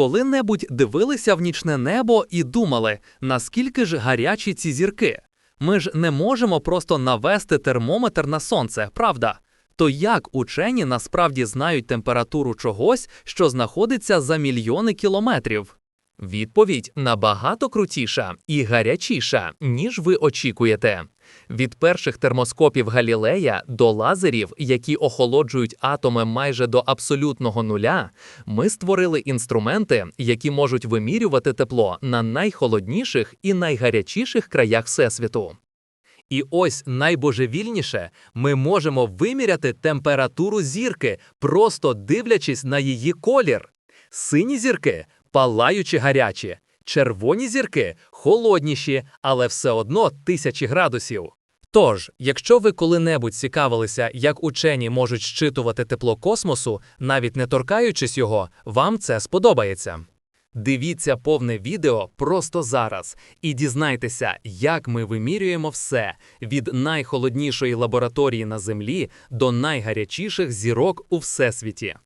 коли-небудь дивилися в нічне небо і думали, наскільки ж гарячі ці зірки? Ми ж не можемо просто навести термометр на сонце, правда? То як учені насправді знають температуру чогось, що знаходиться за мільйони кілометрів? Відповідь набагато крутіша і гарячіша, ніж ви очікуєте. Від перших термоскопів Галілея до лазерів, які охолоджують атоми майже до абсолютного нуля, ми створили інструменти, які можуть вимірювати тепло на найхолодніших і найгарячіших краях Всесвіту. І ось найбожевільніше ми можемо виміряти температуру зірки, просто дивлячись на її колір. Сині зірки палаючи гарячі, червоні зірки холодніші, але все одно тисячі градусів. Тож, якщо ви коли-небудь цікавилися, як учені можуть щитувати тепло космосу, навіть не торкаючись його, вам це сподобається. Дивіться повне відео просто зараз і дізнайтеся, як ми вимірюємо все від найхолоднішої лабораторії на Землі до найгарячіших зірок у всесвіті.